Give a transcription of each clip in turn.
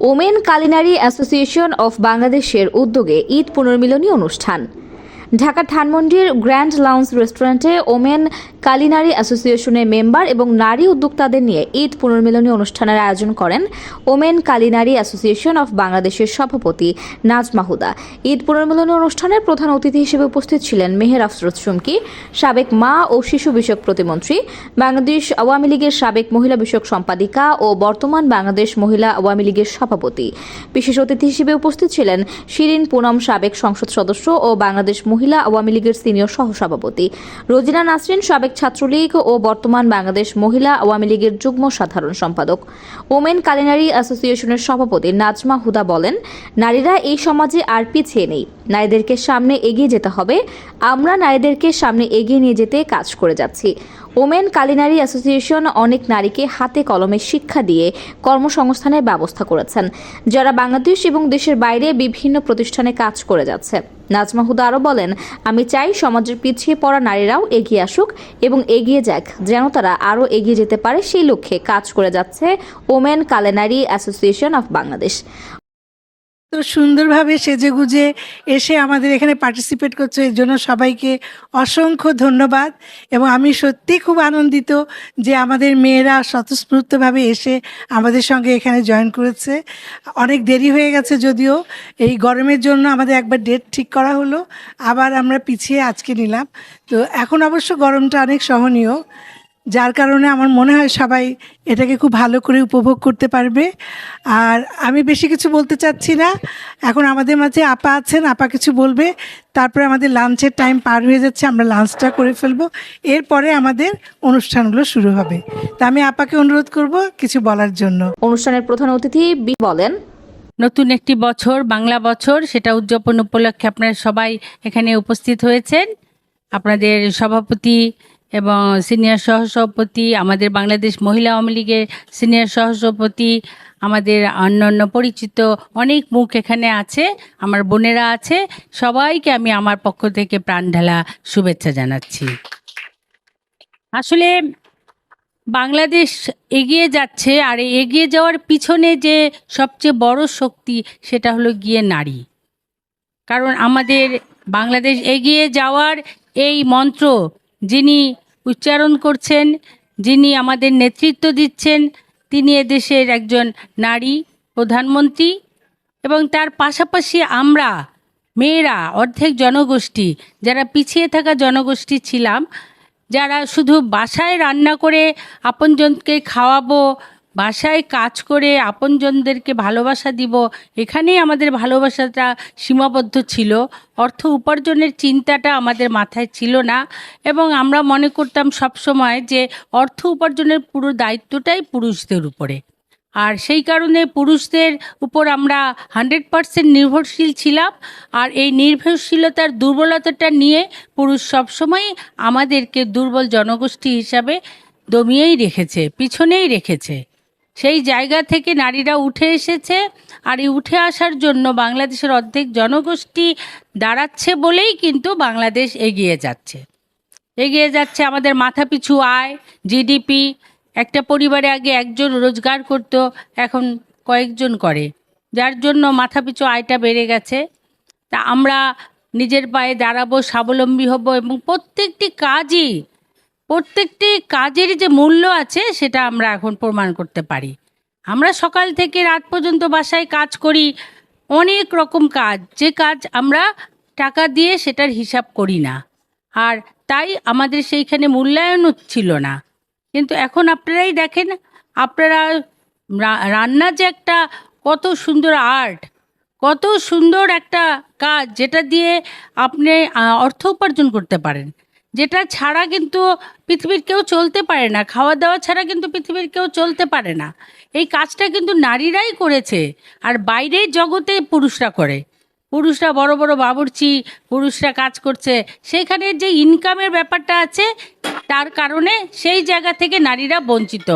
Women culinary association of বাংলাদেশের উদ্যোগে ঈদ পুনর্মিলনী অনুষ্ঠান। ঢাকার ধানমন্ডির grand lounge restaurant women culinary অ্যাসোসিয়েশনের মেম্বার এবং নারী উদ্যোক্তাদের নিয়ে ঈদ পুনর্মিলনী অনুষ্ঠানের আয়োজন করেন ওমেন কালিনারি অ্যাসোসিয়েশন অফ বাংলাদেশের সভাপতি নাজমা হুদা ঈদ পুনর্মিলনী অনুষ্ঠানের প্রধান অতিথি হিসেবে উপস্থিত ছিলেন মেহের আফসরত চুমকি, সাবেক মা ও শিশু বিষয়ক প্রতিমন্ত্রী, বাংলাদেশ আওয়ামী লীগের সাবেক মহিলা বিষয়ক সম্পাদিকা ও বর্তমান বাংলাদেশ মহিলা আওয়ামী লীগের সভাপতি। বিশেষ অতিথি হিসেবে উপস্থিত ছিলেন শিরিন পুনম সাবেক সংসদ সদস্য ও বাংলাদেশ মহিলা আওয়ামী লীগের সিনিয়র সহসভাপতি। রোজিনা নাসরিন সাবেক ছাত্রলীগ ও বর্তমান বাংলাদেশ মহিলা আওয়ামী লীগের যুগ্ম সাধারণ সম্পাদক। ওমেন কালিনারি অ্যাসোসিয়েশনের সভাপতি নাজমা হুদা বলেন, নারীরা এই সমাজে আর পিছিয়ে নেই। নারীদেরকে সামনে এগিয়ে যেতে হবে। আমরা নারীদেরকে সামনে এগিয়ে নিয়ে যেতে কাজ করে যাচ্ছি। ওমেন কালিনারি অ্যাসোসিয়েশন অনেক নারীকে হাতে কলমে শিক্ষা দিয়ে কর্মসংস্থানের ব্যবস্থা করেছেন, যারা বাংলাদেশ এবং দেশের বাইরে বিভিন্ন প্রতিষ্ঠানে কাজ করে যাচ্ছে। নাজমা হুদা আরও বলেন, আমি চাই সমাজের পিছিয়ে পড়া নারীরাও এগিয়ে আসুক এবং এগিয়ে যাক, যেন তারা আরও এগিয়ে যেতে পারে সেই লক্ষ্যে কাজ করে যাচ্ছে women culinary association of Bangladesh. তো সুন্দরভাবে সেজে গুজে এসে আমাদের এখানে পার্টিসিপেট করছে। এর জন্য সবাইকে অসংখ্য ধন্যবাদ। এবং আমি সত্যি খুব আনন্দিত যে আমাদের মেয়েরা স্বতঃস্ফূর্তভাবে এসে আমাদের সঙ্গে এখানে জয়েন করেছে। অনেক দেরি হয়ে গেছে যদিও। এই গরমের জন্য আমাদের একবার ডেট ঠিক করা হলো। আবার আমরা পিছিয়ে আজকে নিলাম। তো এখন অবশ্য গরমটা অনেক সহনীয়। যার কারণে আমার মনে হয় সবাই এটাকে খুব ভালো করে উপভোগ করতে পারবে। আর আমি বেশি কিছু বলতে চাচ্ছি না। এখন আমাদের মাঝে আপা আছেন আপা কিছু বলবে। তারপরে আমাদের লাঞ্চের টাইম পার হয়ে যাচ্ছে আমরা লাঞ্চটা করে ফেলব। এরপরে আমাদের অনুষ্ঠানগুলো শুরু হবে। তা আমি আপাকে অনুরোধ করব কিছু বলার জন্য। অনুষ্ঠানের প্রধান অতিথি বি- বলেন নতুন একটি বছর বাংলা বছর সেটা উদযাপন উপলক্ষে আপনারা সবাই এখানে উপস্থিত হয়েছেন। আপনাদের সভাপতি এবং সিনিয়র সহসভাপতি আমাদের বাংলাদেশ মহিলা আওয়ামী লীগের সিনিয়র সহসভাপতি, আমাদের অন্যান্য পরিচিত অনেক মুখ এখানে আছে, আমার বোনেরা আছে। সবাইকে আমি আমার পক্ষ থেকে প্রাণ ঢালা শুভেচ্ছা জানাচ্ছি। আসলে বাংলাদেশ এগিয়ে যাচ্ছে আর এগিয়ে যাওয়ার পিছনে যে সবচেয়ে বড় শক্তি সেটা হলো গিয়ে নারী। কারণ আমাদের বাংলাদেশ এগিয়ে যাওয়ার এই মন্ত্র যিনি উচ্চারণ করছেন, যিনি আমাদের নেতৃত্ব দিচ্ছেন, তিনি এদেশের একজন নারী প্রধানমন্ত্রী এবং তার পাশাপাশি আমরা, মেয়েরা, অর্ধেক জনগোষ্ঠী, যারা পিছিয়ে থাকা জনগোষ্ঠী ছিলাম, যারা শুধু বাসায় রান্না করে আপনজনকে খাওয়াবো বাসায় কাজ করে আপনজনদেরকে ভালোবাসা দিব, এখানেই আমাদের ভালোবাসাটা সীমাবদ্ধ ছিল। অর্থ উপার্জনের চিন্তাটা আমাদের মাথায় ছিল না এবং আমরা মনে করতাম সবসময় যে অর্থ উপার্জনের পুরো দায়িত্বটাই পুরুষদের উপরে। আর সেই কারণে পুরুষদের উপর আমরা হান্ড্রেড পারসেন্ট নির্ভরশীল ছিলাম আর এই নির্ভরশীলতার দুর্বলতাটা নিয়ে পুরুষ সবসময় আমাদেরকে দুর্বল জনগোষ্ঠী হিসাবে দমিয়েই রেখেছে, পিছনেই রেখেছে। সেই জায়গা থেকে নারীরা উঠে এসেছে আর এই উঠে আসার জন্য বাংলাদেশের অর্ধেক জনগোষ্ঠী দাঁড়াচ্ছে বলেই কিন্তু বাংলাদেশ এগিয়ে যাচ্ছে। এগিয়ে যাচ্ছে আমাদের মাথাপিছু আয় জিডিপি একটা পরিবারে আগে একজন রোজগার করত, এখন কয়েকজন করে। যার জন্য মাথাপিছু আয়টা বেড়ে গেছে। তা আমরা নিজের পায়ে দাঁড়াবো, স্বাবলম্বী হব এবং প্রত্যেকটি কাজই প্রত্যেকটি কাজের যে মূল্য আছে, সেটা আমরা এখন প্রমাণ করতে পারি। আমরা সকাল থেকে রাত পর্যন্ত বাসায় কাজ করি, অনেক রকম কাজ। যে কাজ আমরা টাকা দিয়ে সেটার হিসাব করি না। আর তাই আমাদের সেইখানে মূল্যায়নও ছিল না। কিন্তু এখন আপনারাই দেখেন, আপনারা রান্না যে একটা কত সুন্দর আর্ট, কত সুন্দর একটা কাজ, যেটা দিয়ে আপনি অর্থ উপার্জন করতে পারেন। যেটা ছাড়া কিন্তু পৃথিবীর কেউ চলতে পারে না খাওয়া দাওয়া ছাড়া কিন্তু পৃথিবীর কেউ চলতে পারে না। এই কাজটা কিন্তু নারীরাই করেছে আর বাইরের জগতে পুরুষরা করে। পুরুষরা বড় বড় বাবুর্চি, পুরুষরা কাজ করছে। সেখানে যে ইনকামের ব্যাপারটা আছে, তার কারণে সেই জায়গা থেকে নারীরা বঞ্চিত।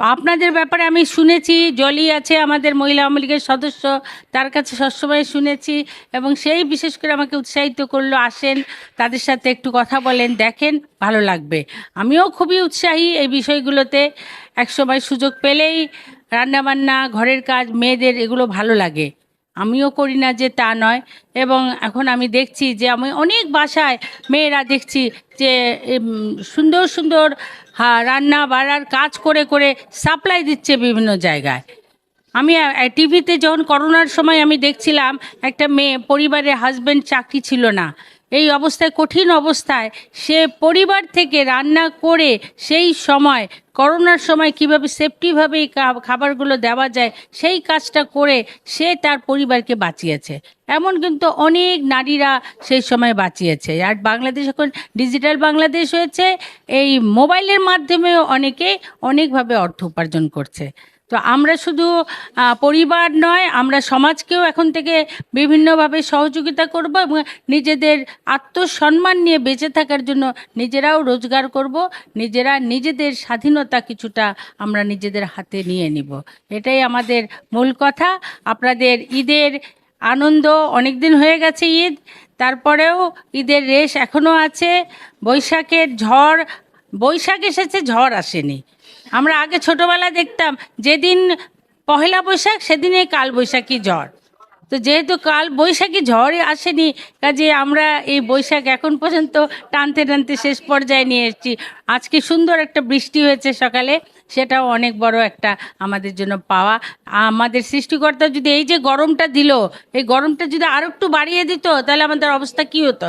আপনাদের ব্যাপারে আমি শুনেছি জলি আছে আমাদের মহিলা আওয়ামী লীগের সদস্য, তার কাছে সবসময় শুনেছি এবং সেই বিশেষ করে আমাকে উৎসাহিত করল, আসেন, তাদের সাথে একটু কথা বলেন, দেখেন, ভালো লাগবে। আমিও খুবই উৎসাহী এই বিষয়গুলোতে, একসময় সুযোগ পেলেই রান্নাবান্না, ঘরের কাজ, মেয়েদের এগুলো ভালো লাগে। আমিও করি না যে তা নয়, এবং এখন আমি দেখছি যে আমি অনেক বাসায় মেয়েরা দেখছি যে সুন্দর সুন্দর রান্না বাড়ার কাজ করে করে সাপ্লাই দিচ্ছে বিভিন্ন জায়গায়। আমি টিভিতে যখন করোনার সময় আমি দেখছিলাম, একটা মেয়ে পরিবারের হাজব্যান্ড চাকরি ছিল না। এই অবস্থায়, কঠিন অবস্থায় সে পরিবার থেকে রান্না করে সেই সময়, করোনার সময় কীভাবে সেফটিভাবে এই খাবারগুলো দেওয়া যায়, সেই কাজটা করে সে তার পরিবারকে বাঁচিয়েছে। এমন কিন্তু অনেক নারীরা সেই সময় বাঁচিয়েছে। আর বাংলাদেশ এখন ডিজিটাল বাংলাদেশ হয়েছে, এই মোবাইলের মাধ্যমেও অনেকে অনেকভাবে অর্থ উপার্জন করছে। তো আমরা শুধু পরিবার নয়, আমরা সমাজকেও এখন থেকে বিভিন্নভাবে সহযোগিতা করব এবং নিজেদের আত্মসম্মান নিয়ে বেঁচে থাকার জন্য নিজেরাও রোজগার করব, নিজেরা নিজেদের স্বাধীনতা কিছুটা আমরা নিজেদের হাতে নিয়ে নিব। এটাই আমাদের মূল কথা। আপনাদের ঈদের আনন্দ অনেক দিন হয়ে গেছে ঈদ, তারপরেও ঈদের রেশ এখনও আছে। বৈশাখের ঝড়, বৈশাখ এসেছে, ঝড় আসেনি। আমরা আগে ছোটবেলায় দেখতাম, যেদিন পহেলা বৈশাখ সেদিনে কাল বৈশাখী ঝড়। তো যেহেতু কাল বৈশাখী ঝড় আসেনি, কাজে আমরা এই বৈশাখ এখন পর্যন্ত টানতে টানতে শেষ পর্যায়ে নিয়ে এসেছি। আজকে সুন্দর একটা বৃষ্টি হয়েছে সকালে, সেটাও অনেক বড় একটা আমাদের জন্য পাওয়া। আমাদের সৃষ্টিকর্তা যদি এই যে গরমটা দিল, এই গরমটা যদি আরও একটু বাড়িয়ে দিত, তাহলে আমাদের অবস্থা কি হতো?